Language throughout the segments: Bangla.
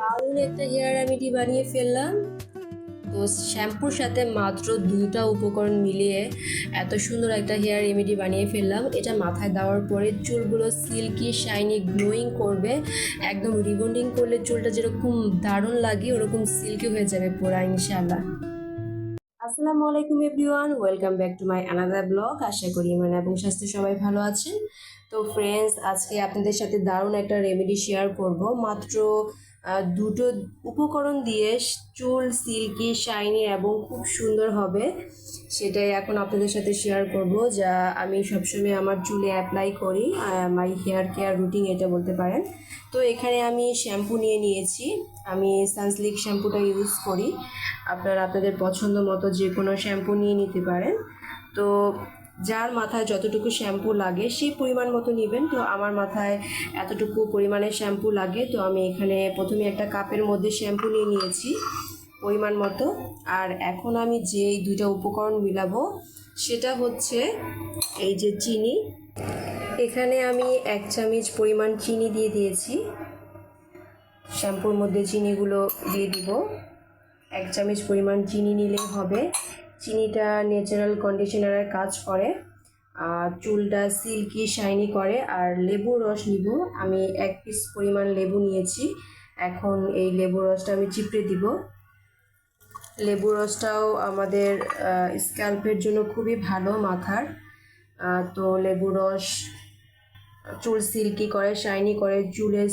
দারুণ একটা হেয়ার রেমেডি বানিয়ে ফেললাম। তো শ্যাম্পুর সাথে মাত্র দুটা উপকরণ মিলিয়ে এত সুন্দর একটা হেয়ার রেমেডি বানিয়ে ফেললাম। এটা মাথায় দেওয়ার পরে চুলগুলো সিল্কি শাইনি গ্লোয়িং করবে। একদম রিবন্ডিং করলে চুলটা যেরকম দারুণ লাগে, ওরকম সিল্কি হয়ে যাবে পুরা ইনশাল্লাহ আসসালামু আলাইকুম everyone welcome back to my another blog আশা করি ইমান এবং স্বাস্থ্য সবাই ভালো আছেন। তো ফ্রেন্ডস আজকে আপনাদের সাথে দারুণ একটা রেমেডি শেয়ার করব। মাত্র দুটো উপকরণ দিয়ে চুল, সিল্কি, শাইনি এবং খুব সুন্দর হবে। সেটাই এখন আপনাদের সাথে শেয়ার করব, যা আমি সবসময় আমার চুলে অ্যাপ্লাই করি মাই হেয়ার কেয়ার রুটিন এটা বলতে পারেন। তো এখানে আমি শ্যাম্পু নিয়ে নিয়েছি। আমি সানসিল্ক শ্যাম্পুটা ইউজ করি। আপনারা আপনাদের পছন্দ মতো যে কোনো শ্যাম্পু নিয়ে নিতে পারেন। তো যার মাথায় যতটুকু শ্যাম্পু লাগে, সেই পরিমাণ মতো নেবেন। তো আমার মাথায় এতটুকু পরিমাণে শ্যাম্পু লাগে, তো আমি এখানে প্রথমে একটা কাপের মধ্যে শ্যাম্পু নিয়ে নিয়েছি পরিমাণ মতো। আর এখন আমি যে দুইটা উপকরণ মিলাবো, সেটা হচ্ছে এই যে চিনি। এখানে আমি এক চামচ পরিমাণ চিনি দিয়ে দিয়েছি। শ্যাম্পুর মধ্যে চিনিগুলো দিয়ে দিব। এক চামচ পরিমাণ চিনি নিলেই হবে। চিনিটা ন্যাচারাল কন্ডিশনারের কাজ করে, আর চুলটা সিল্কি শাইনি করে, আর লেবুর রস নিব। আমি এক পিস পরিমাণ লেবু নিয়েছি, এখন এই লেবুর রসটা আমি চিপড়ে দিব। লেবুর রসটাও আমাদের স্ক্যাল্পের জন্য খুবই ভালো মাথার। তো লেবুর রস চুল সিল্কি করে শাইনি করে চুলের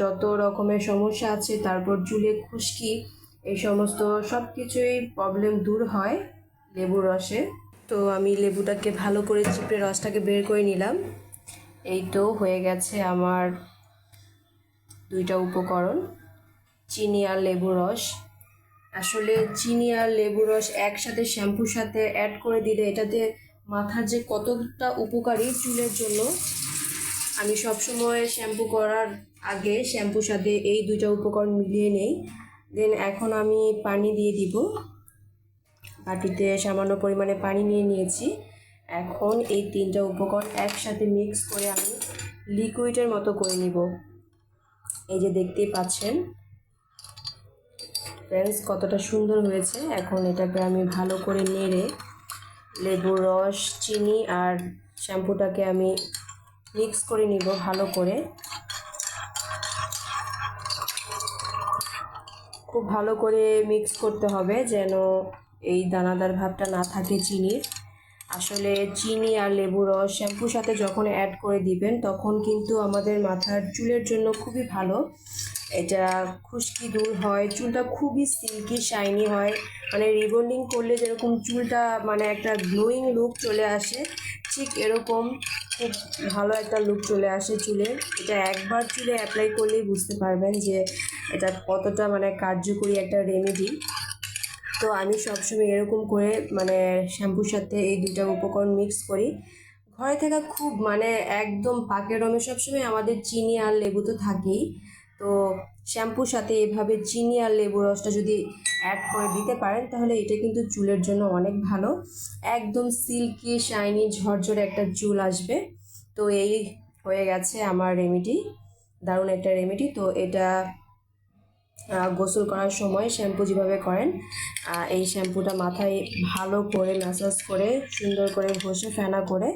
যত রকমের সমস্যা আছে, তারপর চুলে খুশকি এই সমস্ত সব কিছুই প্রবলেম দূর হয় লেবুর রসে। তো আমি লেবুটাকে ভালো করে চিপড়ে রসটাকে বের করে নিলাম। এই তো হয়ে গেছে আমার দুইটা উপকরণ, চিনি আর লেবু রস। আসলে চিনি আর লেবু রস একসাথে শ্যাম্পুর সাথে অ্যাড করে দিলে এটাতে মাথার যে কতটা উপকারী চুলের জন্য, আমি সবসময় শ্যাম্পু করার আগে শ্যাম্পুর সাথে এই দুইটা উপকরণ মিলিয়ে নেই। দেন এখন আমি পানি দিয়ে দিব। বাটিতে সামান্য পরিমাণে পানি নিয়ে নিয়েছি। এখন এই তিনটা উপকরণ একসাথে মিক্স করে আমি লিকুইডের মতো করে নিব। এই যে দেখতেই পাচ্ছেন। ফ্রেন্ডস কতটা সুন্দর হয়েছে। এখন এটাকে আমি ভালো করে নেড়ে লেবুর রস, চিনি আর শ্যাম্পুটাকে আমি মিক্স করে নিব ভালো করে। খুব ভালো করে মিক্স করতে হবে যেন এই দানাদার ভাবটা না থাকে চিনির। আসলে চিনি আর লেবু রস শ্যাম্পুর সাথে যখন অ্যাড করে দিবেন, তখন কিন্তু আমাদের মাথার চুলের জন্য খুবই ভালো। এটা খুশকি দূর হয়, চুলটা খুবই সিল্কি শাইনি হয়। মানে রিবন্ডিং করলে যেরকম চুলটা মানে একটা গ্লোয়িং লুক চলে আসে, ঠিক এরকম খুব ভালো একটা লুক চলে আসে চুলে। এটা একবার চুলে অ্যাপ্লাই করলেই বুঝতে পারবেন যে এটা কতটা মানে কার্যকরী একটা রেমেডি তো আমি সবসময় এরকম করে মানে শ্যাম্পুর সাথে এই দুটা উপকরণ মিক্স করি। ঘরে থাকা খুব মানে একদম পাকের রমে সবসময় আমাদের চিনি আর লেবু তো থাকেই। তো শ্যাম্পুর সাথে এভাবে চিনি আর লেবু রসটা যদি অ্যাড করে দিতে পারেন, তাহলে এটা কিন্তু চুলের জন্য অনেক ভালো। একদম সিল্কি শাইনি ঝরঝরে একটা চুল আসবে। তো এই হয়ে গেছে আমার রেমেডি দারুণ একটা রেমেডি তো এটা গোসল করার সময় শ্যাম্পু যেভাবে করেন এই শ্যাম্পুটা মাথায় ভালো করে ম্যাসাজ করে, সুন্দর করে ঘষে ফেনা করে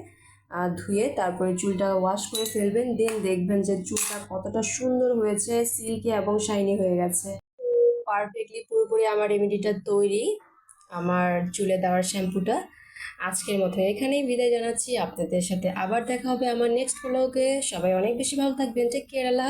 ধুয়ে তারপরে চুলটা ওয়াশ করে ফেলবেন। দেন দেখবেন যে চুলটা কতটা সুন্দর হয়েছে সিল্কি এবং শাইনি হয়ে গেছে। পারফেক্টলি পুরোপুরি আমার রেমেডিটা তৈরি, আমার চুলে দেওয়ার শ্যাম্পুটা আজকের মতো এখানেই বিদায় জানাচ্ছি। আপনাদের সাথে আবার দেখা হবে আমার নেক্সট ব্লগে সবাই অনেক বেশি ভালো থাকবেন। টেক কেয়ার আল্লাহ